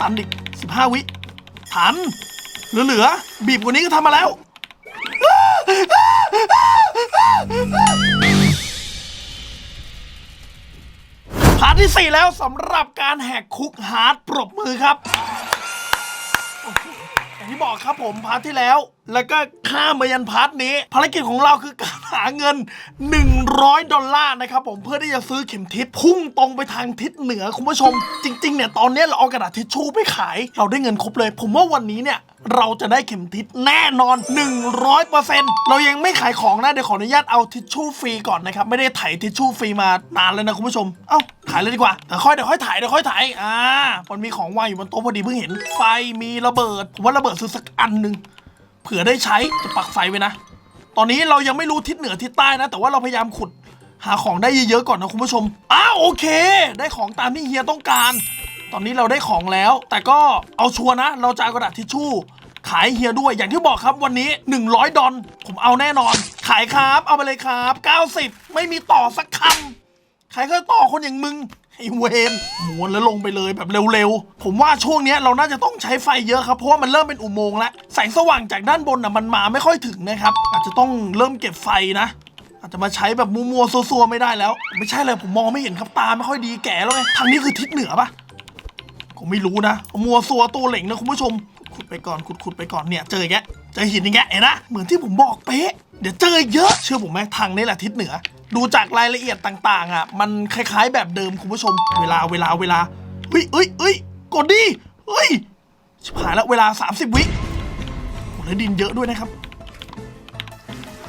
ตันอีกสิบห้าวิทัน เหลือๆ บีบกว่านี้ก็ทำมาแล้ว พาร์ทที่ 4 แล้วสำหรับการแหกคุกฮาร์ดปรบมือครับ อย่างที่บอกครับผมพาร์ทที่แล้ว แล้วก็ข้ามมายันพาร์ทนี้ ภารกิจของเราคือการหาเงิน 100 ดอลลาร์นะครับผมเพื่อที่จะซื้อเข็มทิศพุ่งตรงไปทางทิศเหนือคุณผู้ชม จริงๆเนี่ยตอนนี้เราเอากระดาษทิชชู่ไปขาย เราได้เงินครบเลย ผมว่าวันนี้เนี่ย เราจะได้เข็มทิศแน่นอน 100%เรายังไม่ขายของนะ เดี๋ยวขออนุญาตเอาทิชชู่ฟรีก่อนนะครับ ไม่ได้ถ่ายทิชชู่ฟรีมานานแล้วนะคุณผู้ชม เอ้าขายเลยดีกว่าเดี๋ยวค่อยเดี๋ยวค่อยถ่ายเดี๋ยวค่อยถ่ายอ่ามันมีของวางอยู่บนโต๊ะพอดีเพิ่งเห็น ไฟมีระเบิดผมว่าระเบิดซื้อสักอันหนึ่งเผื่อได้ใช้จะปักไฟไว้นะ ตอนนี้เรายังไม่รู้ทิศเหนือทิศใต้นะ แต่ว่าเราพยายามขุดหาของได้เยอะๆก่อนนะคุณผู้ชมอ้าวโอเค ได้ของตามที่เฮียต้องการ ตอนนี้เราได้ของแล้ว แต่ก็เอาชัวร์นะ เราจะเอากระดาษทิชชู่ ขายเฮียด้วยอย่างที่บอกครับวันนี้ 100 ดอลผมเอาแน่นอน ขายครับเอาไปเลยครับ 90 ไม่มีต่อสักคำใครก็ต่อคนอย่างมึงไอ้เวนม้วนแล้วลงไปเลยแบบเร็วๆ ผมว่าช่วงนี้เราน่าจะต้องใช้ไฟเยอะครับ เพราะว่ามันเริ่มเป็นอุโมงค์แล้ว แสงสว่างจากด้านบนอะมันมาไม่ค่อยถึงนะครับ อาจจะต้องเริ่มเก็บไฟนะ อาจจะมาใช้แบบมัวๆซัวๆไม่ได้แล้ว ไม่ใช่เลยผมมองไม่เห็นครับตาไม่ค่อยดีแก่แล้วไงทางนี้คือทิศเหนือปะ ผมไม่รู้นะมัวซัวตัวเหล่งนะคุณผู้ชม ขุดไปก่อนขุดขุดไปก่อนเนี่ยเจออย่างเงี้ยเจอหินอย่างเงี้ยเห็นนะเหมือนที่ผมบอกเป๊ะเดี๋ยวเจอเยอะเชื่อผมไหมทางนี้แหละทิศเหนือ ดูจากรายละเอียดต่าง ๆ อะ มันคล้าย ๆ แบบเดิมคุณผู้ชม เวลาเวลาเวลาเฮ้ยเอ้ยเอ้ยกดดิเฮ้ยชิบหายแล้วเวลา 30 วิโอ้แล้วดินเยอะด้วยนะครับ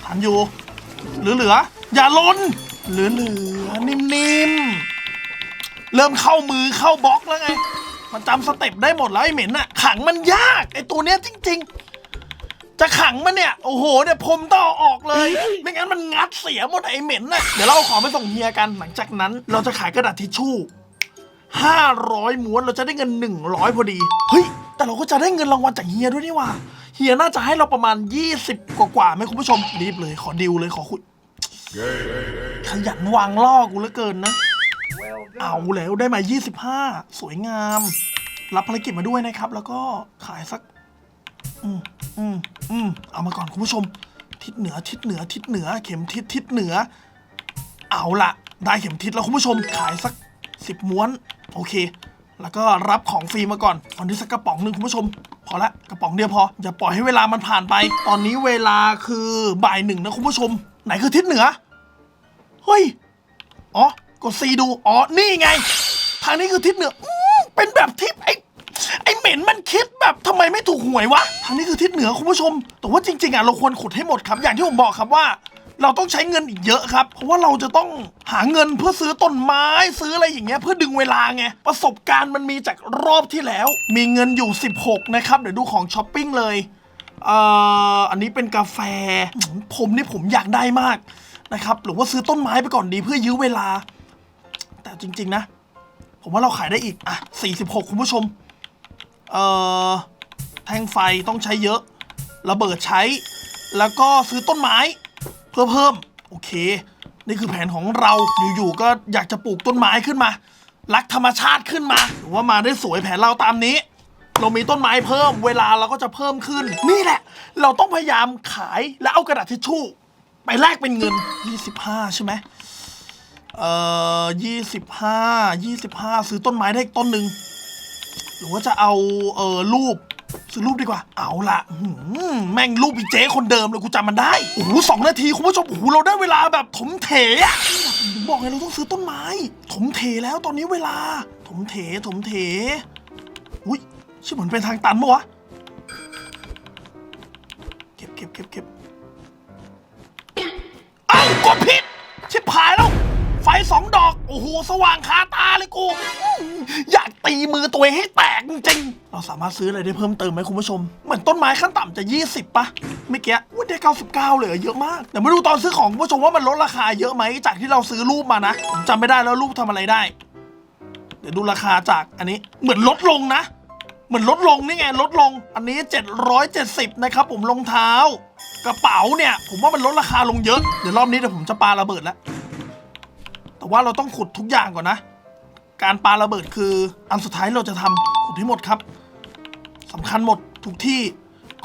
ทันอยู่เหลือเหลือๆอย่าล้นเหลือเหลือๆนิ่มๆเริ่มเข้ามือเข้าบล็อกแล้วไง มันจำสเต็ปได้หมดแล้วไอ้เหม็นอะขังมันยากไอ้ตัวเนี้ยจริง ๆ จะขังมันเนี่ยโอ้โหเนี่ยผมต้องเอาออกเลย ไม่งั้นมันงัดเสียหมดไอ้เหม็นน่ะเดี๋ยวเราเอาของไปส่งเฮียกันหลังจากนั้น เราจะขายกระดาษทิชชู่500ม้วนเราจะได้เงิน 100 พอดี เฮ้ย แต่เราก็จะได้เงินรางวัลจากเฮียด้วยนี่ว่า เฮียน่าจะให้เราประมาณ 20 กว่าๆไหมคุณผู้ชมรีบเลย ขอดิวเลยขอคุยขยันวางล่อกูเหลือเกินนะ เอาแล้วได้มา25 สวยงาม รับภารกิจมาด้วยนะครับ แล้วก็ขายสัก อืมอืมอืมเอามาก่อนคุณผู้ชม ทิศเหนือทิศเหนือทิศเหนือ เข็มทิศทิศเหนือ เอาละได้เข็มทิศแล้วคุณผู้ชมขายสักสิบม้วน โอเค แล้วก็รับของฟรีมาก่อนตอนนี้สักกระป๋องหนึ่งคุณผู้ชมพอละกระป๋องเดียวพอ อย่าปล่อยให้เวลามันผ่านไป ตอนนี้เวลาคือบ่ายหนึ่งนะคุณผู้ชม ไหนคือทิศเหนือ เฮ้ย อ๋อ กดซีดู อ๋อ นี่ไง ทางนี้คือทิศเหนืออื้อเป็นแบบทิศไอ้ไอ้เหม็นมันคิดแบบทำไมไม่ถูกหวยวะ ทางนี้คือทิศเหนือคุณผู้ชม แต่ว่าจริงๆอะเราควรขุดให้หมดครับ อย่างที่ผมบอกครับว่า เราต้องใช้เงินอีกเยอะครับ เพราะว่าเราจะต้องหาเงินเพื่อซื้อต้นไม้ซื้ออะไรอย่างเงี้ยเพื่อดึงเวลาไง ประสบการณ์มันมีจากรอบที่แล้ว มีเงินอยู่ 16 นะครับ เดี๋ยวดูของช้อปปิ้งเลย เอ่ออันนี้เป็นกาแฟผมนี่ผมอยากได้มากนะครับ หรือว่าซื้อต้นไม้ไปก่อนดีเพื่อยื้อเวลา แต่จริง ๆ นะ ผมว่าเราขายได้อีก อะ 46 คุณผู้ชม เอ่อ แท่งไฟต้องใช้เยอะ ระเบิดใช้ แล้วก็ซื้อต้นไม้ เพื่อเพิ่ม โอเค นี่คือแผนของเรา อยู่ๆ ก็อยากจะปลูกต้นไม้ขึ้นมา รักธรรมชาติขึ้นมาหรือว่ามาได้สวยแผนเราตามนี้เรามีต้นไม้เพิ่มเวลาเราก็จะเพิ่มขึ้น นี่แหละ เราต้องพยายามขายและเอากระดาษทิชชู่ ไปแลกเป็นเงิน 25 ใช่ไหม เอ่อยี่สิบห้ายี่สิบห้าซื้อต้นไม้ได้อีกต้นหนึ่งหรือว่าจะเอาเอ่อรูปซื้อรูปดีกว่า เอาละหือแม่งรูปอีเจ๊คนเดิมเลยกูจำมันได้ โอ้โหสองนาทีคุณผู้ชม โอ้โห เราได้เวลาแบบถมเถอะบอกไงเราต้องซื้อต้นไม้ ถมเถแล้วตอนนี้เวลา ถมเถ ถมเถ อุ้ยชื่อเหมือนเป็นทางตันปะวะ เก็บเก็บเก็บเก็บ โอ้โห สว่างคาตาเลยกู อยากตีมือตัวเองให้แตกจริงๆเราสามารถซื้ออะไรได้เพิ่มเติมไหมคุณผู้ชม เหมือนต้นไม้ขั้นต่ำจะ 20ปะเมื่อกี้อุ้ยได้ 99 เลยเยอะมากเดี๋ยวมาดูตอนซื้อของคุณผู้ชมว่ามันลดราคาเยอะไหมจากที่เราซื้อรูปมานะ ผมจำไม่ได้แล้วรูปทำอะไรได้ เดี๋ยวดูราคาจากอันนี้เหมือนลดลงนะ เหมือนลดลงนี่ไงลดลง อันนี้ 770 นะครับผมรองเท้า กระเป๋าเนี่ย ผมว่ามันลดราคาลงเยอะ เดี๋ยวรอบนี้เดี๋ยวผมจะปาระเบิดแล้ว แต่ว่าเราต้องขุดทุกอย่างก่อนนะ การปาระเบิดคืออันสุดท้ายเราจะทำขุดให้หมดครับสำคัญหมดทุกที่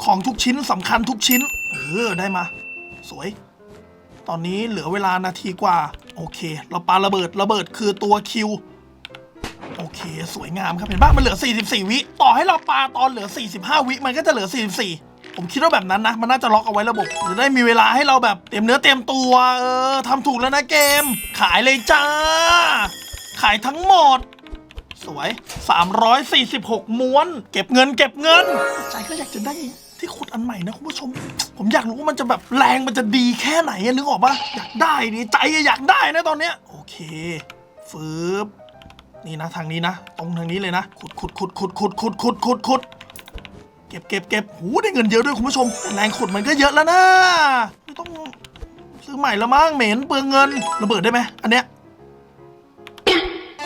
ของทุกชิ้นสำคัญทุกชิ้น เออ ได้มา สวย ตอนนี้เหลือเวลานาทีกว่า โอเค เราปาระเบิดระเบิดคือตัวคิว โอเค สวยงามครับเห็นป่ะมันเหลือ 44 วิ ต่อให้เราปาตอนเหลือ 45 วิ มันก็จะเหลือ 44 ผมคิดว่าแบบนั้นนะ มันน่าจะล็อกเอาไว้ระบบจะได้มีเวลาให้เราแบบเตรียมเนื้อเตรียมตัว เออทำถูกแล้วนะเกม ขายเลยจ้า ขายทั้งหมด สวย 346 ม้วน เก็บเงิน เก็บเงิน ใจก็อยากจะได้ที่ขุดอันใหม่นะคุณผู้ชม ผมอยากรู้ว่ามันจะแบบแรงมันจะดีแค่ไหนนึกออกปะอยากได้ดิใจอะอยากได้นะตอนเนี้ยโอเคฟืบนี่นะทางนี้นะ ตรงทางนี้เลยนะขุดขุดขุดขุดขุดขุดขุดขุดขุด เก็บเก็บเก็บหูได้เงินเยอะด้วยคุณผู้ชมแต่แรงขุดมันก็เยอะแล้วนะไม่ต้องซื้อใหม่แล้วมั้งเหม็นเปลืองเงินระเบิดได้ไหมอันเนี้ย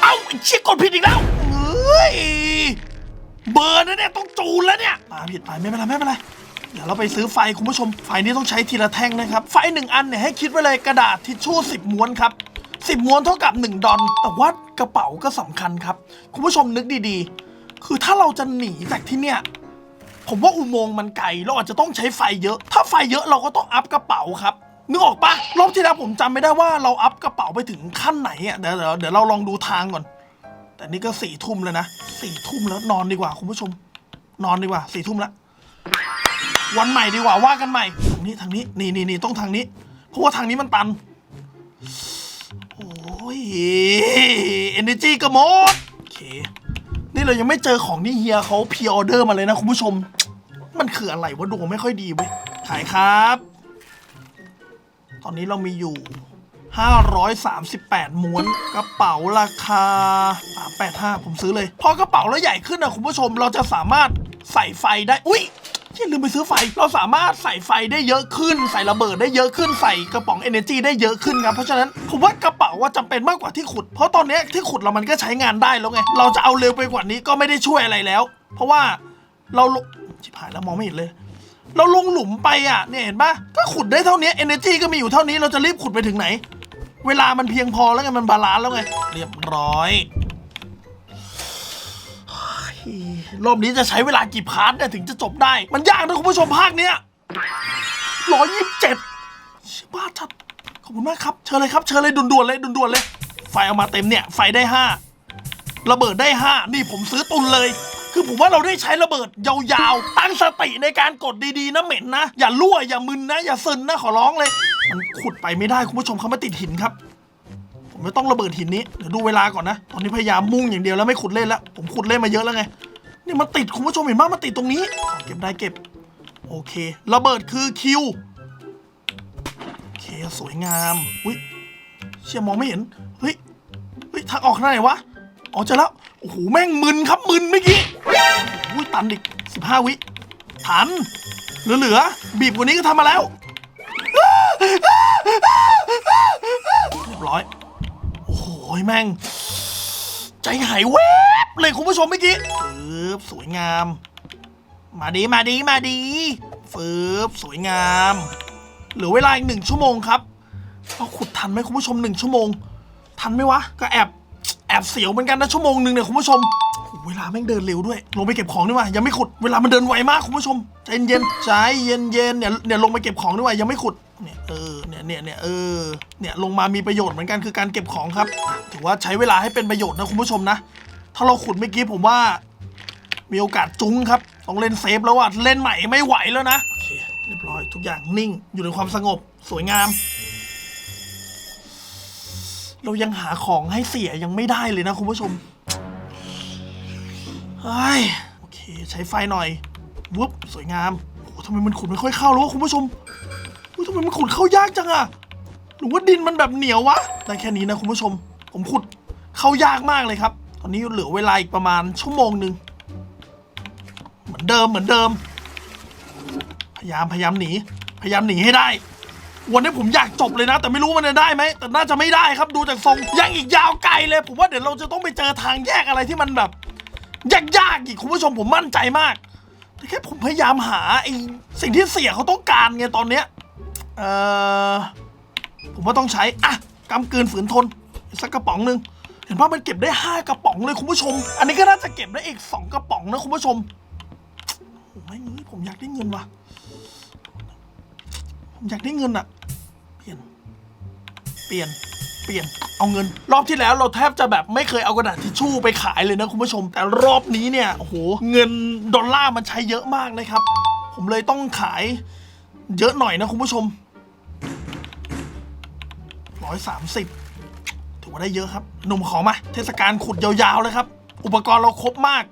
เอ้าไอ้เชี่ยกดผิดอีกแล้วเฮ้ยเบอร์นะเนี่ยต้องจูนแล้วเนี่ยอ่าผิดไปไม่เป็นไรไม่เป็นไรเดี๋ยวเราไปซื้อไฟคุณผู้ชม ไฟนี้ต้องใช้ทีละแท่งนะครับ ไฟหนึ่งอันเนี่ยให้คิดไว้เลยกระดาษทิชชู่สิบม้วนครับสิบม้วนเท่ากับ 1 ดอลแต่ว่ากระเป๋าก็สำคัญครับ คุณผู้ชมนึกดีๆ คือถ้าเราจะหนีจากที่เนี่ย ผมว่าอุโมงค์มันไกลเราอาจจะต้องใช้ไฟเยอะ ถ้าไฟเยอะเราก็ต้องอัพกระเป๋าครับนึกออกปะรอบที่แล้วผมจำไม่ได้ว่าเราอัพกระเป๋าไปถึงขั้นไหนอะเดี๋ยวเดี๋ยวเดี๋ยวเราลองดูทางก่อน แต่นี่ก็สี่ทุ่มแล้วนะสี่ทุ่มแล้วนอนดีกว่าคุณผู้ชม นอนดีกว่าสี่ทุ่มแล้ววันใหม่ดีกว่าว่ากันใหม่ทางนี้ทางนี้นี่นี่นี่ต้องทางนี้ เพราะว่าทางนี้มันตัน โอ้ย energy ก็หมดโอเค นี่เรายังไม่เจอของที่เฮียเขาพีออเดอร์มาเลยนะคุณผู้ชม มันคืออะไรวะดวงไม่ค่อยดีเว้ยขายครับ ตอนนี้เรามีอยู่ 538 ม้วนกระเป๋าราคา 385 ผมซื้อเลย พอกระเป๋าแล้วใหญ่ขึ้นนะคุณผู้ชมเราจะสามารถใส่ไฟได้ อุ้ยที่ลืมไปซื้อไฟ เราสามารถใส่ไฟได้เยอะขึ้น ใส่ระเบิดได้เยอะขึ้น ใส่กระป๋อง energy ได้เยอะขึ้นครับ เพราะฉะนั้นผมว่ากระเป๋าว่าจำเป็นมากกว่าที่ขุด เพราะตอนนี้ที่ขุดเรามันก็ใช้งานได้แล้วไง เราจะเอาเร็วไปกว่านี้ก็ไม่ได้ช่วยอะไรแล้ว เพราะว่าเรา ชิบหายแล้วมองไม่เห็นเลย เราลงหลุมไปอะเนี่ยเห็นปะก็ขุดได้เท่านี้ energy ก็มีอยู่เท่านี้เราจะรีบขุดไปถึงไหน เวลามันเพียงพอแล้วไงมันบาลานซ์แล้วไงเรียบร้อยรอบนี้จะใช้เวลากี่พาร์ทเนี่ยถึงจะจบได้ มันยากนะคุณผู้ชมภาคเนี้ยร้อยยี่สิบเจ็ดชิบ้าจัดขอบคุณมากครับ เชิญเลยครับ เชิญเลยด่วนๆเลยด่วนๆเลย ไฟเอามาเต็มเนี่ย ไฟได้ห้าระเบิดได้5นี่ผมซื้อตุนเลย คือผมว่าเราได้ใช้ระเบิดยาวๆ ตั้งสติในการกดดีๆนะเหม็นนะ อย่ารั่วอย่ามึนนะ อย่าซึนนะขอร้องเลย มันขุดไปไม่ได้คุณผู้ชมเขามาติดหินครับ ผมไม่ต้องระเบิดหินนี้เดี๋ยวดูเวลาก่อนนะ ตอนนี้พยายามมุ่งอย่างเดียวแล้วไม่ขุดเล่นแล้ว ผมขุดเล่นมาเยอะแล้วไงนี่มันติดคุณผู้ชมเห็นไหมมันติดตรงนี้ เก็บได้เก็บ โอเค ระเบิดคือคิวโอเคสวยงามอุ้ยเชี่ยมองไม่เห็นเฮ้ยเฮ้ยทางออกทางไหนวะอ๋อเจอแล้ว โอ้โหแม่งมึนครับมึนเมื่อกี้โอ้ยตันอีกสิบห้าวิทันเหลือๆบีบกว่านี้ก็ทำมาแล้วเรียบร้อย โอ้โหแม่ง ใจหายแวบเลยคุณผู้ชมเมื่อกี้ฟืบสวยงาม มาดีมาดีมาดีฟืบสวยงาม เหลือเวลาอีกหนึ่งชั่วโมงครับเราขุดทันไหมคุณผู้ชมหนึ่งชั่วโมง ทันไหมวะ ก็แอบ แอบเสียวเหมือนกันนะชั่วโมงหนึ่งเนี่ยคุณผู้ชมเวลาแม่งเดินเร็วด้วย ลงไปเก็บของดีกว่ายังไม่ขุดเวลามันเดินไวมากคุณผู้ชมใจเย็นใจเย็นๆเนี่ยเนี่ยลงไปเก็บของดีกว่ายังไม่ขุดเนี่ยเออเนี่ยเนี่ยเนี่ยเออเนี่ยลงมามีประโยชน์เหมือนกันคือการเก็บของครับ ถือว่าใช้เวลาให้เป็นประโยชน์นะคุณผู้ชมนะ ถ้าเราขุดเมื่อกี้ผมว่า มีโอกาสจุ้งครับต้องเล่นเซฟแล้วอะเล่นใหม่ไม่ไหวแล้วนะโอเคเรียบร้อยทุกอย่างนิ่งอยู่ในความสงบสวยงาม เรายังหาของให้เสียยังไม่ได้เลยนะคุณผู้ชมเฮ้ยโอเค ใช้ไฟหน่อยวุบสวยงามโอ้ทำไมมันขุดไม่ค่อยเข้าแล้ววะคุณผู้ชมอุ๊ยทำไมมันขุดเข้ายากจังอะหรือว่าดินมันแบบเหนียววะได้แค่นี้นะคุณผู้ชม ผมขุดเข้ายากมากเลยครับ ตอนนี้เหลือเวลาอีกประมาณชั่วโมงหนึ่งเหมือนเดิมเหมือนเดิม พยายามพยายามหนี พยายามหนีให้ได้ วันนี้ผมอยากจบเลยนะ แต่ไม่รู้มันจะได้ไหมแต่น่าจะไม่ได้ครับดูจากทรงยังอีกยาวไกลเลย ผมว่าเดี๋ยวเราจะต้องไปเจอทางแยกอะไรที่มันแบบยากๆอีกคุณผู้ชมผมมั่นใจมากแต่แค่ผมพยายามหาไอ้สิ่งที่เสียเขาต้องการไงตอนเนี้ยเออผมว่าต้องใช้อะกำกืนฝืนทนสักกระป๋องหนึ่งเห็นว่ามันเก็บได้ 5 กระป๋องเลยคุณผู้ชม อันนี้ก็น่าจะเก็บได้อีก 2 กระป๋องนะคุณผู้ชมโอ้ไม่งเอ้ยผมอยากได้เงินว่ะ ผมอยากได้เงินอะ ลี่ยน เปลี่ยน เปลี่ยน เอาเงิน รอบที่แล้วเราแทบจะแบบไม่เคยเอากระดาษทิชชู่ไปขายเลยนะคุณผู้ชม แต่รอบนี้เนี่ย โอ้โห เงินดอลลาร์มันใช้เยอะมากนะครับ ผมเลยต้องขาย เยอะหน่อยนะคุณผู้ชมร้อยสามสิบถือว่าได้เยอะครับ หนุ่มขอมา เทศกาลขุดยาวๆเลยครับ อุปกรณ์เราครบมาก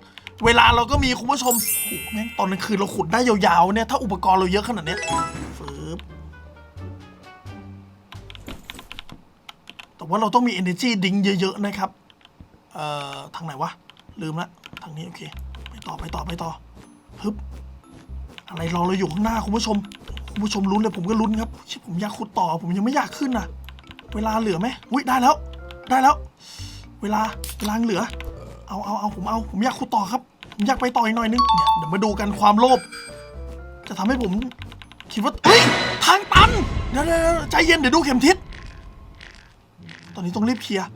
เวลาเราก็มีคุณผู้ชมโอ้โหแม่งตอนกลางคืนเราขุดได้ยาวๆเนี่ย ถ้าอุปกรณ์เราเยอะขนาดเนี้ย แต่ว่าเราต้องมี energy ดิ้งเยอะ ๆ นะครับ เอ่อ ทางไหนวะ ลืมละ ทางนี้โอเค ไปต่อไปต่อไปต่อฮึบ อะไรรอเราอยู่ข้างหน้าคุณผู้ชม คุณผู้ชมลุ้นเลยผมก็ลุ้นครับชิบผมอยากขุดต่อ ผมยังไม่อยากขึ้นนะเวลาเหลือไหมอุ้ยได้แล้ว ได้แล้ว เวลาเวลาเหลือ เอาเอาเอาผมเอา ผมอยากขุดต่อครับ ผมอยากไปต่ออีกหน่อยนึงเนี่ยเดี๋ยวมาดูกันความโลภ จะทำให้ผมคิดว่าเฮ้ยทางตันเดี๋ยวเดี๋ยวใจเย็นเดี๋ยวดูเข็มทิศ นี้ต้องรีบเคลียร์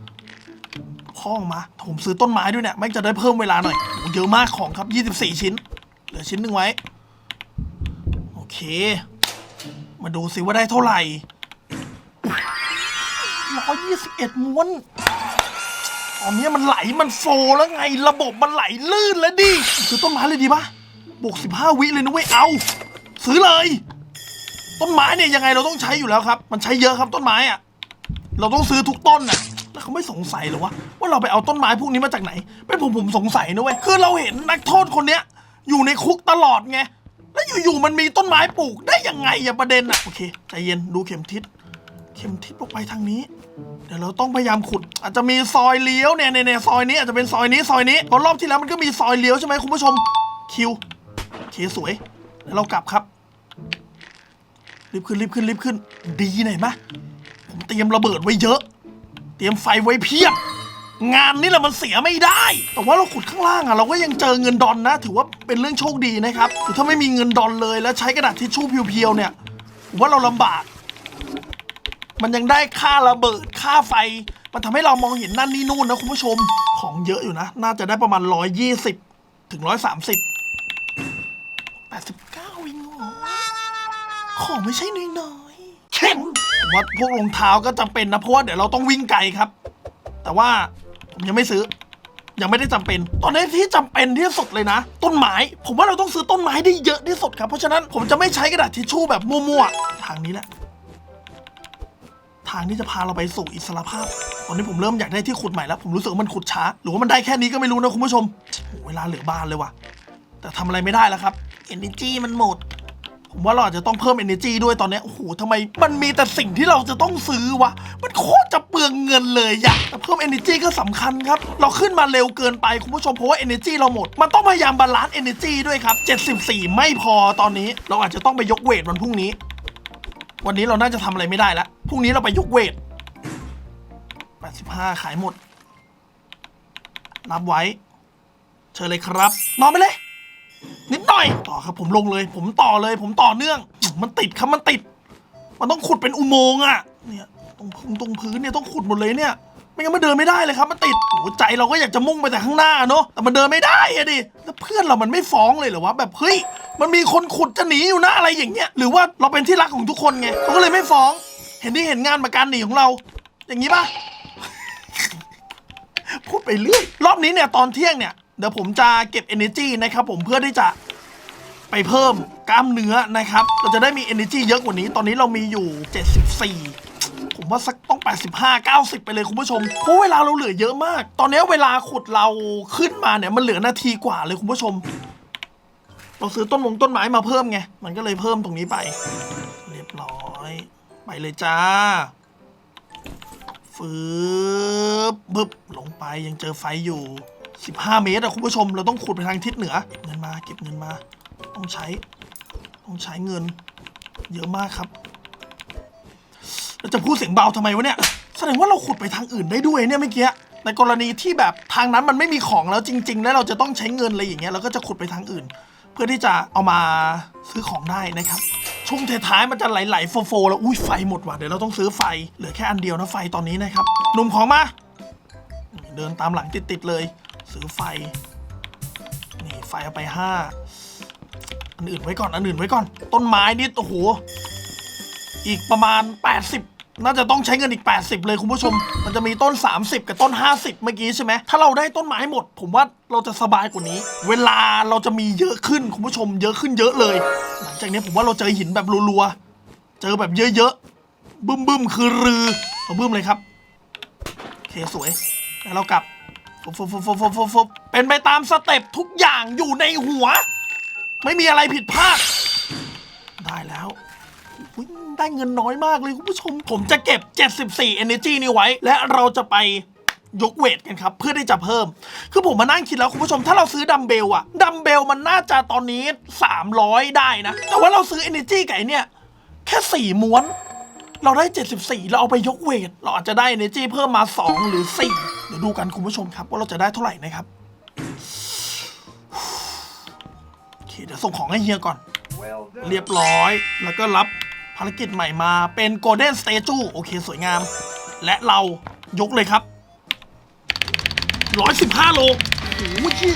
พ่อออกมาถ้าผมซื้อต้นไม้ด้วยเนี่ยแม่งจะได้เพิ่มเวลาหน่อยเยอะมากของครับ 24 ชิ้น เหลือชิ้นหนึ่งไว้ โอเค มาดูสิว่าได้เท่าไหร่ร้อยยี่สิบเอ็ดม้วนตอนนี้มันไหลมันโฟล์แล้วไงระบบมันไหลลื่นแล้วดิซื้อต้นไม้เลยดีปะบวกสิบห้าวิเลยนะเว้ยเอา ซื้อเลย ต้นไม้เนี่ยยังไงเราต้องใช้อยู่แล้วครับ มันใช้เยอะครับต้นไม้อะ เราต้องซื้อทุกต้นน่ะแล้วเขาไม่สงสัยหรอวะว่าเราไปเอาต้นไม้พวกนี้มาจากไหน เป็นผมผมสงสัยนะเว้ยคือเราเห็นนักโทษคนเนี้ย อยู่ในคุกตลอดไงแล้วอยู่ๆมันมีต้นไม้ปลูกได้ยังไงอะประเด็นอะโอเคใจเย็นดูเข็มทิศเข็มทิศออกไปทางนี้ เดี๋ยวเราต้องพยายามขุด อาจจะมีซอยเลี้ยวเนี่ยเนี่ยซอยนี้อาจจะเป็นซอยนี้ซอยนี้เพราะรอบที่แล้วมันก็มีซอยเลี้ยวใช่ไหมคุณผู้ชมคิวโอเคสวยแล้วเรากลับครับรีบขึ้นรีบขึ้นรีบขึ้น ดีหน่อยมะ เตรียมระเบิดไว้เยอะ เตรียมไฟไว้เพียบ งานนี่แหละมันเสียไม่ได้ แต่ว่าเราขุดข้างล่างอะเราก็ยังเจอเงินดอนนะ ถือว่าเป็นเรื่องโชคดีนะครับคือถ้าไม่มีเงินดอนเลยแล้วใช้กระดาษทิชชู่เพียวๆเนี่ยว่าเราลำบาก มันยังได้ค่าระเบิดค่าไฟ มันทำให้เรามองเห็นนั่นนี่นู่นนะคุณผู้ชมของเยอะอยู่นะ น่าจะได้ประมาณ 120 ถึง 130 89วิงเหรอของไม่ใช่น้อย เข้มว่าพวกรองเท้าก็จำเป็นนะเพราะว่าเดี๋ยวเราต้องวิ่งไกลครับ แต่ว่าผมยังไม่ซื้อ ยังไม่ได้จำเป็น ตอนนี้ที่จำเป็นที่สุดเลยนะ ต้นไม้ ผมว่าเราต้องซื้อต้นไม้ได้เยอะที่สุดครับ เพราะฉะนั้นผมจะไม่ใช้กระดาษทิชชู่แบบมั่วๆทางนี้แหละทางที่จะพาเราไปสู่อิสรภาพ ตอนนี้ผมเริ่มอยากได้ที่ขุดใหม่แล้ว ผมรู้สึกว่ามันขุดช้า หรือว่ามันได้แค่นี้ก็ไม่รู้นะคุณผู้ชมโหเวลาเหลือบานเลยว่ะ แต่ทำอะไรไม่ได้แล้วครับ energy มันหมด ผมว่าเราอาจจะต้องเพิ่ม energy ด้วยตอนนี้โอ้โหทำไมมันมีแต่สิ่งที่เราจะต้องซื้อวะ มันโคตรจะเปลืองเงินเลยอะแต่เพิ่ม energy ก็สำคัญครับ เราขึ้นมาเร็วเกินไปคุณผู้ชมเพราะว่า energy เราหมด มันต้องพยายามบาลานซ์ energy ด้วยครับ 74 ไม่พอตอนนี้เราอาจจะต้องไปยกเวทวันพรุ่งนี้ วันนี้เราน่าจะทำอะไรไม่ได้ล้วพรุ่งนี้เราไปยกเวท 85 ขายหมด รับไว้ เชิญเลยครับ นอนไปเลย นิดหน่อยต่อครับผมลงเลย ผมต่อเลย ผมต่อเนื่อง มันติดครับมันติด มันต้องขุดเป็นอุโมงค์อะเนี่ยตรงพื้นตรงพื้นเนี่ยต้องขุดหมดเลยเนี่ยไม่งั้นมันเดินไม่ได้เลยครับ มันติดโอ้ใจเราก็อยากจะมุ่งไปแต่ข้างหน้าเนอะแต่มันเดินไม่ได้อะดิแล้วเพื่อนเรามันไม่ฟ้องเลยเหรอวะแบบเฮ้ยมันมีคนขุดจะหนีอยู่นะอะไรอย่างเงี้ยหรือว่าเราเป็นที่รักของทุกคนไงเขาก็เลยไม่ฟ้อง เห็นที่เห็นงานมาการหนีของเรา อย่างนี้ปะพูดไปเรื่อยรอบนี้เนี่ยตอนเที่ยงเนี่ย เดี๋ยวผมจะเก็บ energy นะครับผมเพื่อที่จะไปเพิ่มกล้ามเนื้อนะครับ เราจะได้มี energy เยอะกว่านี้ ตอนนี้เรามีอยู่ 74 ผมว่าสักต้อง 85 90 ไปเลยคุณผู้ชม เพราะเวลาเราเหลือเยอะมาก ตอนนี้เวลาขุดเราขึ้นมาเนี่ยมันเหลือนาทีกว่าเลยคุณผู้ชม เราซื้อต้นมงต้นไม้มาเพิ่มไง มันก็เลยเพิ่มตรงนี้ไป เรียบร้อย ไปเลยจ้าฟืบบึบลงไปยังเจอไฟอยู่ 15 เมตรอะคุณผู้ชม เราต้องขุดไปทางทิศเหนือเงินมา เก็บเงินมา ต้องใช้ ต้องใช้เงิน เยอะมากครับเราจะพูดเสียงเบาทำไมวะเนี่ย แสดงว่าเราขุดไปทางอื่นได้ด้วยเนี่ยเมื่อกี้ ในกรณีที่แบบทางนั้นมันไม่มีของแล้วจริง ๆ แล้วเราจะต้องใช้เงินอะไรอย่างเงี้ย เราก็จะขุดไปทางอื่น เพื่อที่จะเอามาซื้อของได้นะครับช่วงท้ายๆมันจะไหลๆโฟๆแล้ว อุ้ยไฟหมดว่ะ เดี๋ยวเราต้องซื้อไฟ เหลือแค่อันเดียวนะไฟตอนนี้นะครับ หนุ่มของมา เดินตามหลังติดๆเลย ซื้อไฟ นี่ไฟเอาไปห้าอันอื่นไว้ก่อน อันอื่นไว้ก่อน ต้นไม้นี่โอ้โห อีกประมาณ 80 น่าจะต้องใช้เงินอีก 80 เลยคุณผู้ชม มันจะมีต้น 30 กับต้น 50 เมื่อกี้ใช่ไหม ถ้าเราได้ต้นไม้หมด ผมว่าเราจะสบายกว่านี้ เวลาเราจะมีเยอะขึ้นคุณผู้ชม เยอะขึ้นเยอะเลย หลังจากนี้ผมว่าเราเจอหินแบบรัวๆ เจอแบบเยอะๆ บึ้มบึ้มๆคือรือเอาบึ้มเลยครับ โอเคสวย แล้วเรากลับ ฟุบฟุบฟุบฟุบฟุบฟุบฟุบเป็นไปตามสเต็ปทุกอย่างอยู่ในหัว ไม่มีอะไรผิดพลาด ได้แล้วอุ๊ยได้เงินน้อยมากเลยคุณผู้ชม ผมจะเก็บ 74 energy นี้ไว้ และเราจะไปยกเวทกันครับ เพื่อที่จะเพิ่ม คือผมมานั่งคิดแล้วคุณผู้ชม ถ้าเราซื้อดัมเบลอะดัมเบลมันน่าจะตอนนี้ 300 ได้นะ แต่ว่าเราซื้อ energy ไก่เนี่ย แค่ 4 ม้วน เราได้ 74 เราเอาไปยกเวท เราอาจจะได้ energy เพิ่มมา 2 หรือ 4 เดี๋ยวดูกันคุณผู้ชมครับ ว่าเราจะได้เท่าไหร่นะครับ โอเค เดี๋ยวส่งของให้เฮียก่อน Well เรียบร้อย แล้วก็รับภารกิจใหม่มาเป็น Golden Statue โอเค สวยงาม และเรายกเลยครับ 115 โลโอ้โหเีย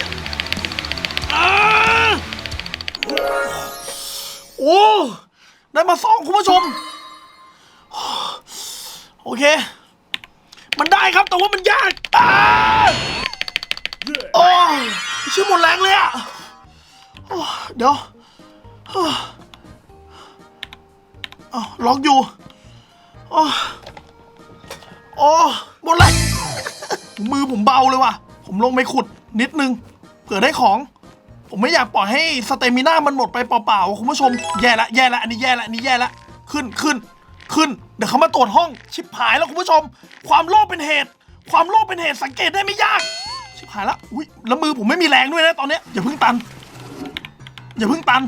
โอ้ ได้มาสองคุณผู้ชม โอเค มันได้ครับแต่ว่ามันยากอ่าโอ้ยชื่อหมดแรงเลยอะโอ้เดี๋ยวอ้าวล็อกอยู่โอ้โอ้หมดเลยมือผมเบาเลยว่ะ ผมลงไปขุดนิดนึง เผื่อได้ของ ผมไม่อยากปล่อยให้สเตมิน่ามันหมดไปเปล่าๆ คุณผู้ชม แย่ละ แย่ละ อันนี้แย่ละ อันนี้แย่ละ ขึ้นขึ้น ขึ้น เดี๋ยวเขามาตรวจห้องชิบหายแล้วคุณผู้ชม ความโลภเป็นเหตุ ความโลภเป็นเหตุสังเกตได้ไม่ยาก ชิบหายละอุ้ยแล้วมือผมไม่มีแรงด้วยนะตอนเนี้ยอย่าเพิ่งตัน อย่าเพิ่งตัน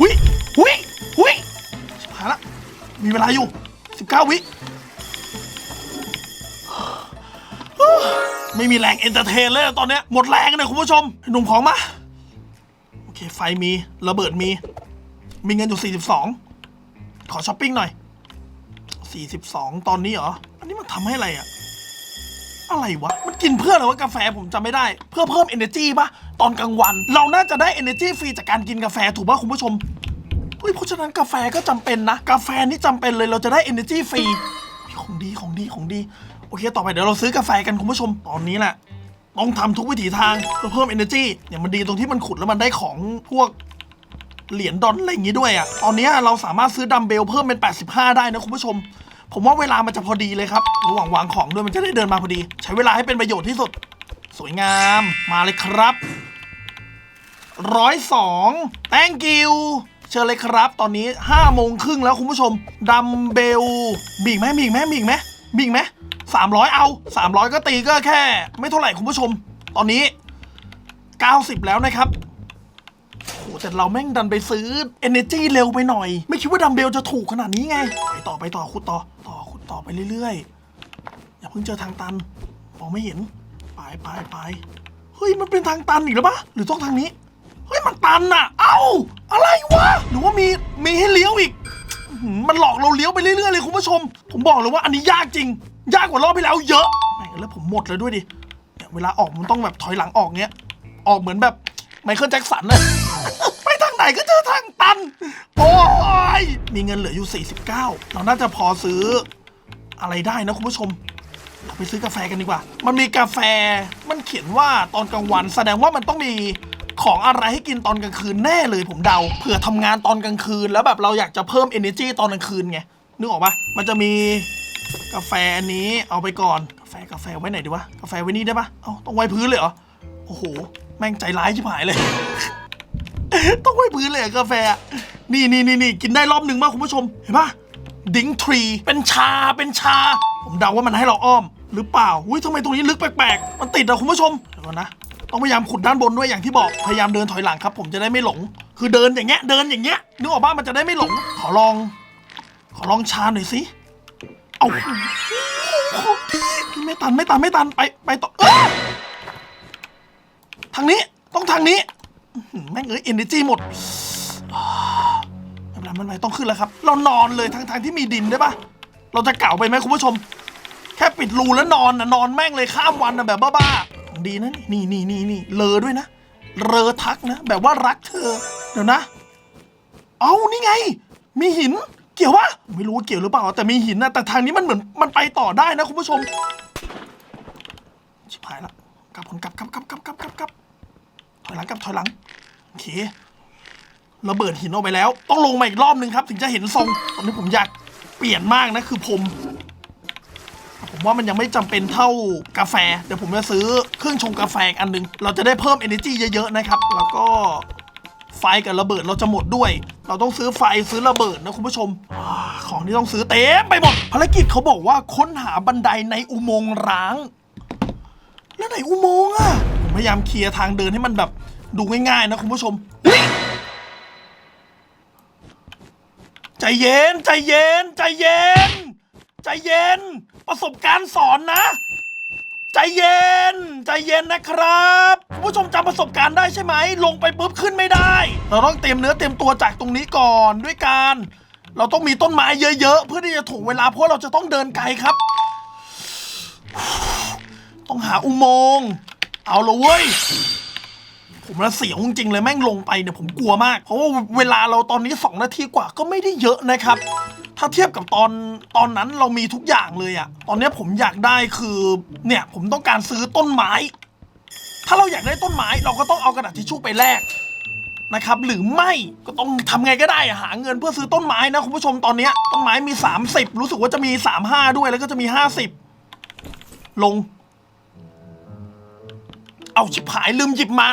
หุยหุยหุยชิบหายละมีเวลาอยู่ 19 วิไม่มีแรงเอนเตอร์เทนเลยตอนเนี้ยหมดแรงเลยคุณผู้ชมหนุ่มของมา โอเค ไฟมี ระเบิดมี มีเงินอยู่ 42 ขอช้อปปิ้งหน่อย 42 ตอนนี้เหรอ อันนี้มันทำให้อะไรอะอะไรวะ มันกินเพื่ออะไรวะกาแฟผมจำไม่ได้ เพื่อเพิ่ม energy ปะตอนกลางวัน เราน่าจะได้ energy ฟรีจากการกินกาแฟถูกปะคุณผู้ชมเฮ้ยเพราะฉะนั้นกาแฟก็จำเป็นนะ กาแฟนี่จำเป็นเลยเราจะได้ energy ฟรีของดีของดีของดี โอเค ต่อไปเดี๋ยวเราซื้อกาแฟกันคุณผู้ชมตอนนี้แหละต้องทำทุกวิถีทางเพื่อเพิ่ม energy เนี่ยมันดีตรงที่มันขุดแล้วมันได้ของพวก เหรียญดอลอะไรอย่างงี้ด้วยอะ่ะ ตอนนี้เราสามารถซื้อดัมเบลเพิ่มเป็น 85 ได้นะคุณผู้ชม ผมว่าเวลามันจะพอดีเลยครับ ระหว่างวางของด้วยมันจะได้เดินมาพอดี ใช้เวลาให้เป็นประโยชน์ที่สุด สวยงาม มาเลยครับร้อยสอง thank you เชิญเลยครับ ตอนนี้5โมงครึ่งแล้วคุณผู้ชม ดัมเบลมีอีกไหมมีอีกไหมมีอีกไหมมีอีกไหมสามร้อยเอาสามร้อยก็ตีก็แค่ ไม่เท่าไหร่คุณผู้ชม ตอนนี้ 90 แล้วนะครับ โอ้แต่เราแม่งดันไปซื้อ Energy เร็วไปหน่อย ไม่คิดว่าดัมเบลจะถูกขนาดนี้ไง ไปต่อไปต่อขุดต่อ ต่อขุดต่อไปเรื่อยๆ อย่าเพิ่งเจอทางตันมองไม่เห็น ไปไปไปเฮ้ยมันเป็นทางตันอีกแล้วปะหรือต้องทางนี้ เฮ้ยมันตันอะเอ้า อะไรวะ หรือว่ามีมีให้เลี้ยวอีก มันหลอกเราเลี้ยวไปเรื่อยๆเลยคุณผู้ชม ผมบอกเลยว่าอันนี้ยากจริง ยากกว่ารอบที่แล้วเยอะแม่งแล้วผมหมดเลยด้วยดิเวลาออกมันต้องแบบถอยหลังออกเงี้ย ออกเหมือนแบบไมเคิลแจ็คสันเลย ก็เจอทางตัน โอ้ย มีเงินเหลืออยู่ 49 เราน่าจะพอซื้ออะไรได้นะคุณผู้ชม เราไปซื้อกาแฟกันดีกว่า มันมีกาแฟ มันเขียนว่าตอนกลางวัน แสดงว่ามันต้องมีของอะไรให้กินตอนกลางคืนแน่เลยผมเดา เผื่อทำงานตอนกลางคืน แล้วแบบเราอยากจะเพิ่ม energy ตอนกลางคืนไง นึกออกปะมันจะมีกาแฟอันนี้เอาไปก่อน กาแฟกาแฟไว้ไหนดีวะ กาแฟไว้นี่ได้ปะเอาต้องไว้พื้นเลยเหรอ โอ้โห แม่งใจร้ายชิบหายเลย ต้องไว้พื้นเลยกาแฟ นี่นี่นี่นี่กินได้รอบหนึ่งมากคุณผู้ชม เห็นปะดิ้งทรี เป็นชา เป็นชา ผมเดาว่ามันให้เราอ้อม หรือเปล่า อุ้ยทำไมตรงนี้ลึกแปลกๆ มันติดอะคุณผู้ชม เดี๋ยวก่อนนะ ต้องพยายามขุดด้านบนด้วยอย่างที่บอก พยายามเดินถอยหลังครับ ผมจะได้ไม่หลง คือเดินอย่างเงี้ย เดินอย่างเงี้ย นึกออกบ้ามันจะได้ไม่หลง ขอลอง ขอลองชาหน่อยสิ เอาไม่ตันไม่ตันไม่ตันไปไปต่ออทางนี้ ต้องทางนี้ แม่งเอ้ย energy หมดอ่าไม่เป็นไม่เป็นไรต้องขึ้นแล้วครับ เรานอนเลยทั้งทางที่มีดินได้ปะเราจะเก่าไปไหมคุณผู้ชม แค่ปิดรูแล้วนอนนะนอนแม่งเลยข้ามวันนะแบบบ้าๆดีนะนี่นี่นี่นี่เลอด้วยนะเลอทักนะ แบบว่ารักเธอ เดี๋ยวนะ เอานี่ไง มีหิน เกี่ยววะไม่รู้ว่าเกี่ยวหรือเปล่า แต่มีหินนะแต่ทางนี้มันเหมือนมันไปต่อได้นะคุณผู้ชมชิบหายละกลับคนกลับกลับกลับกลับกลับกลับกลับ อยหลังกลับถอยหลัง โอเคระเบิดหินออกไปแล้ว ต้องลงมาอีกรอบนึงครับ ถึงจะเห็นทรงตอนนี้ผมอยากเปลี่ยนมากนะคือผมผมว่ามันยังไม่จำเป็นเท่ากาแฟ เดี๋ยวผมจะซื้อเครื่องชงกาแฟอันหนึง เราจะได้เพิ่ม energy เยอะๆนะครับ แล้วก็ไฟกับระเบิดเราจะหมดด้วย เราต้องซื้อไฟซื้อระเบิดนะคุณผู้ชมอของที่ต้องซื้อเต็มไปหมด ภารกิจเขาบอกว่าค้นหาบันไดในอุโมงค์ร้าง แล้วไหนอุโมงค์อะ ยายามเคลียร์ทางเดินให้มันแบบดูง่ายๆนะคุณผู้ชม ใจเย็น ใจเย็น ใจเย็น ใจเย็น ประสบการณ์สอนนะ ใจเย็น ใจเย็นนะครับคุณผู้ชมจำประสบการณ์ได้ใช่ไหม ลงไปปุ๊บขึ้นไม่ได้ เราต้องเตรียมเนื้อเตรียมตัวจากตรงนี้ก่อนด้วยการ เราต้องมีต้นไม้เยอะ ๆ เพื่อที่จะถ่วงเวลาเพราะเราจะต้องเดินไกลครับ ต้องหาอุโมงค์ เอาละเว้ย ผมละเสียวจริงๆเลยแม่งลงไปเนี่ยผมกลัวมาก เพราะว่าเวลาเราตอนนี้ 2 นาทีกว่าก็ไม่ได้เยอะนะครับ ถ้าเทียบกับตอนตอนนั้นเรามีทุกอย่างเลยอะตอนนี้ผมอยากได้คือเนี่ยผมต้องการซื้อต้นไม้ ถ้าเราอยากได้ต้นไม้เราก็ต้องเอากระดาษทิชชู่ไปแลกนะครับหรือไม่ก็ต้องทำไงก็ได้หาเงินเพื่อซื้อต้นไม้นะคุณผู้ชมตอนนี้ต้นไม้มี 30 รู้สึกว่าจะมี 35 ด้วยแล้วก็จะมี 50 ลง เอาชิบหายลืมหยิบมา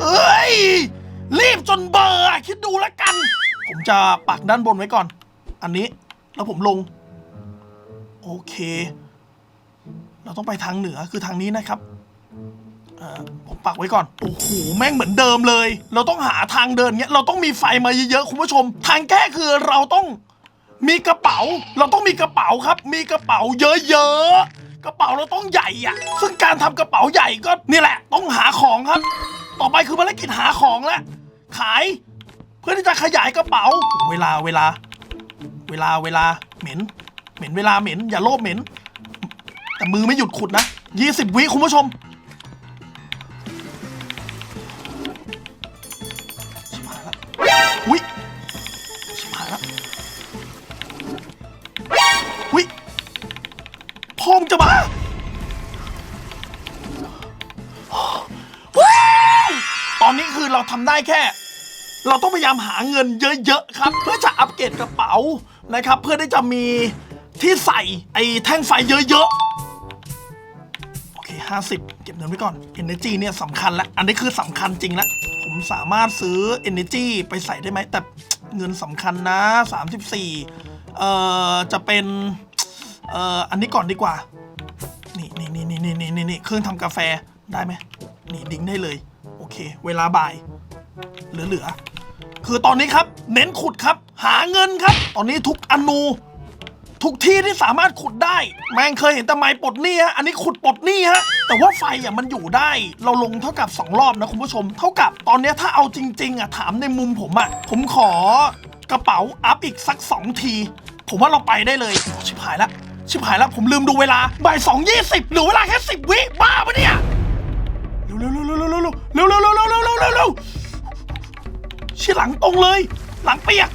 เอ้ย รีบจนเบอร์อคิดดูแล้วกัน ผมจะปักด้านบนไว้ก่อน อันนี้ แล้วผมลง โอเค เราต้องไปทางเหนือคือทางนี้นะครับผมปักไว้ก่อน โอ้โห แม่งเหมือนเดิมเลย เราต้องหาทางเดินเงี้ย เราต้องมีไฟมาเยอะๆ คุณผู้ชม ทางแก้คือเราต้องมีกระเป๋า เราต้องมีกระเป๋าครับ มีกระเป๋าเยอะๆกระเป๋าเราต้องใหญ่อะซึ่งการทำกระเป๋าใหญ่ก็นี่แหละ ต้องหาของครับ ต่อไปคือภารกิจหาของแล้วขาย เพื่อที่จะขยายกระเป๋า เวลาเวลา เวลาเวลาเหม็น เหม็นเวลาเหม็น อย่าโลภเหม็น แต่มือไม่หยุดขุดนะยี่สิบวิคุณผู้ชม ชิบหายละอุ้ย พอมงจะมาว้าวตอนนี้คือเราทำได้แค่ เราต้องพยายามหาเงินเยอะๆครับ เพื่อจะอัปเกรดกระเป๋านะครับ เพื่อที่จะมีที่ใส่ไอ้แท่งไฟเยอะๆ โอเค 50 เก็บเงินไว้ก่อน Energy เนี่ยสำคัญละ อันนี้คือสำคัญจริงละ ผมสามารถซื้อ Energy ไปใส่ได้ไหม แต่เงินสำคัญนะ 34 เอ่อ จะเป็น เอ่ออันนี้ก่อนดีกว่า นี่นี่นี่นี่นี่นี่นี่เครื่องทำกาแฟได้ไหมนี่ดิ้งได้เลย โอเค เวลาบ่าย เหลือๆคือตอนนี้ครับ เน้นขุดครับ หาเงินครับ ตอนนี้ทุกอนูทุกที่ที่สามารถขุดได้ แมงเคยเห็นแต่ไม้ปลดหนี้ฮะ อันนี้ขุดปลดหนี้ฮะ แต่ว่าไฟอะมันอยู่ได้ เราลงเท่ากับ 2 รอบนะคุณผู้ชม เท่ากับตอนนี้ถ้าเอาจริง ๆอะถามในมุมผมอะ ผมขอกระเป๋าอัพอีกสัก 2 ที ผมว่าเราไปได้เลยโอชิบหายละ ชิบหายและผมลืมดูเวลาบ่ายสองยี่สิบเหลือเวลาแค่สิบวิบ้าปะเนี่ยเร็วเร็วเร็วเร็วเร็วเร็วเร็วเร็วเร็วเร็วเร็วเร็วเร็วชี่ยหลังตรงเลย หลังเปียก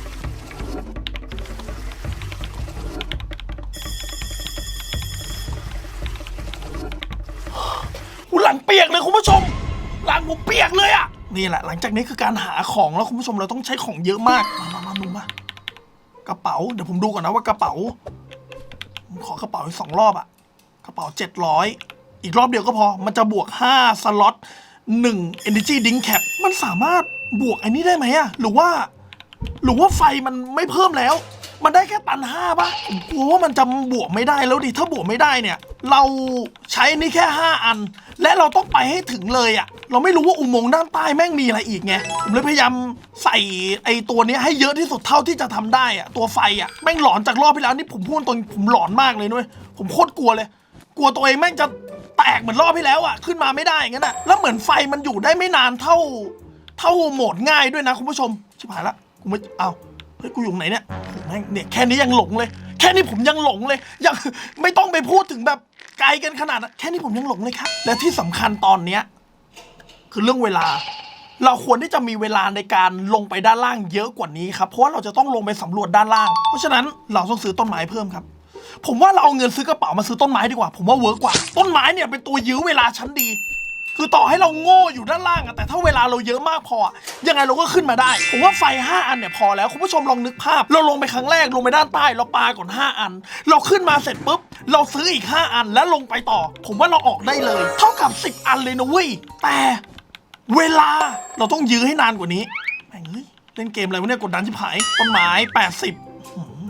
หูหลังเปียกเลยคุณผู้ชม หลังผมเปียกเลยอะนี่แหละ หลังจากนี้คือการหาของแล้วคุณผู้ชมเราต้องใช้ของเยอะมาก มามามาดูมากระเป๋า เดี๋ยวผมดูก่อนนะว่ากระเป๋า ผมขอกระเป๋าอีกสองรอบอะกระเป๋าเจ็ดร้อยอีกรอบเดียวก็พอ มันจะบวกห้าสล็อตหนึ่ง energy drink cap มันสามารถบวกไอ้นี้ได้ไหมอะหรือว่า หรือว่าไฟมันไม่เพิ่มแล้ว มันได้แค่ตันห้าปะผมกลัวว่ามันจะบวกไม่ได้แล้วดิถ้าบวกไม่ได้เนี่ย เราใช้นี่แค่5อัน และเราต้องไปให้ถึงเลยอะ เราไม่รู้ว่าอุโมงค์ด้านใต้แม่งมีอะไรอีกไงผมเลยพยายามใส่ไอตัวเนี้ยให้เยอะที่สุดเท่าที่จะทำได้อะตัวไฟอะแม่งหลอนจากรอบที่แล้วนี่ผมพูดตรงผมหลอนมากเลยด้ยผมโคตรกลัวเลย กลัวตัวเองแม่งจะแตกเหมือนรอบที่แล้วอะขึ้นมาไม่ได้อย่างนั้นอะแล้วเหมือนไฟมันอยู่ได้ไม่นานเท่า เท่าโหมดง่ายด้วยนะคุณผู้ชมชิบหายละกูไม่เอาเฮ้ยกูอยู่ไหนเนี่ยโหแม่งเนี่ยแค่นี้ยังหลงเลย แค่นี้ผมยังหลงเลยยัง ไม่ต้องไปพูดถึงแบบไกลกันขนาดนั้นแค่นี้ผมยังหลงเลยครับ และที่สำคัญตอนเนี้ย คือเรื่องเวลา เราควรที่จะมีเวลาในการลงไปด้านล่างเยอะกว่านี้ครับ เพราะว่าเราจะต้องลงไปสำรวจด้านล่าง เพราะฉะนั้นเราต้องซื้อต้นไม้เพิ่มครับ ผมว่าเราเอาเงินซื้อกระเป๋ามาซื้อต้นไม้ดีกว่า ผมว่าเวิร์กกว่า ต้นไม้เนี่ยเป็นตัวยื้อเวลาชั้นดี คือต่อให้เราโง่อยู่ด้านล่างอะแต่ถ้าเวลาเราเยอะมากพออะยังไงเราก็ขึ้นมาได้ ผมว่าไฟ 5 อันเนี่ยพอแล้วคุณผู้ชมลองนึกภาพ เราลงไปครั้งแรกลงไปด้านใต้เราปาก่อน 5 อัน เราขึ้นมาเสร็จปุ๊บ เราซื้ออีก 5 อันแล้วลงไปต่อ ผมว่าเราออกได้เลย เท่ากับ 10 อันเลยนะเว้ยแต่ เวลาเราต้องยื้อให้นานกว่านี้แม่งเฮ้ยเล่นเกมอะไรวะเนี่ยกดดันชิบหายต้นไม้ 80หืม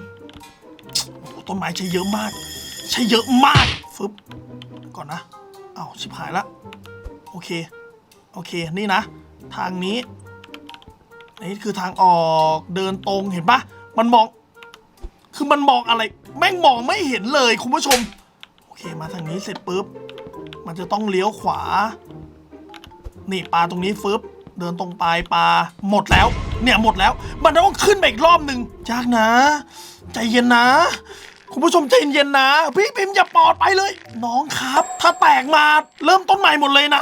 โอ้โหต้นไม้ใช้เยอะมาก ใช้เยอะมากฟึบก่อนนะอ้าวชิบหายละโอเค โอเคนี่นะ ทางนี้นี่คือทางออกเดินตรงเห็นปะมันมอง คือมันมองอะไร แม่งมองไม่เห็นเลยคุณผู้ชม โอเคมาทางนี้เสร็จปุ๊บ มันจะต้องเลี้ยวขวา นี่ปลาตรงนี้ฟึบเดินตรงไปปลาหมดแล้ว เนี่ยหมดแล้ว มันต้องขึ้นไปอีกรอบหนึ่งยากนะ ใจเย็นนะคุณผู้ชมใจเย็นๆนะ พี่พิมพ์อย่าปอดไปเลย น้องครับ ถ้าแตกมาเริ่มต้นใหม่หมดเลยนะ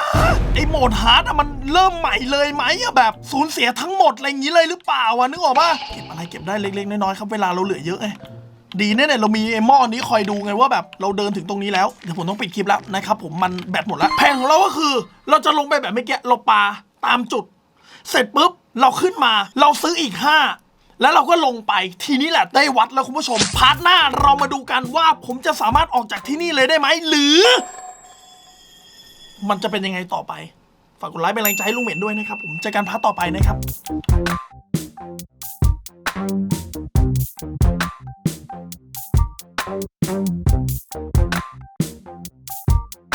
ไอโหมดฮาร์ดอะมันเริ่มใหม่เลยไหมอะแบบสูญเสียทั้งหมดอะไรอย่างนี้เลยหรือเปล่าวะนึกออกปะเก็บอะไรเก็บได้เล็กๆน้อยๆครับเวลาเราเหลือเยอะไง ดีแน่ๆเรามีไอ้หม้อนี้คอยดูไงว่าแบบเราเดินถึงตรงนี้แล้วเดี๋ยวผมต้องปิดคลิปแล้วนะครับผมมันแบตหมดแล้วแผนของเราก็คือ เราจะลงไปแบบเมื่อกี้เราปาตามจุด เสร็จปุ๊บเราขึ้นมา เราซื้ออีก 5 แล้วเราก็ลงไปทีนี้แหละได้วัดแล้วคุณผู้ชมพาร์ทหน้าเรามาดูกันว่าผมจะสามารถออกจากที่นี่เลยได้ไหมหรือ มันจะเป็นยังไงต่อไปฝากกดไลค์เป็นแรงใจให้ลุงเหม็นด้วยนะครับผมเจอกันพาร์ทต่อไปนะครับ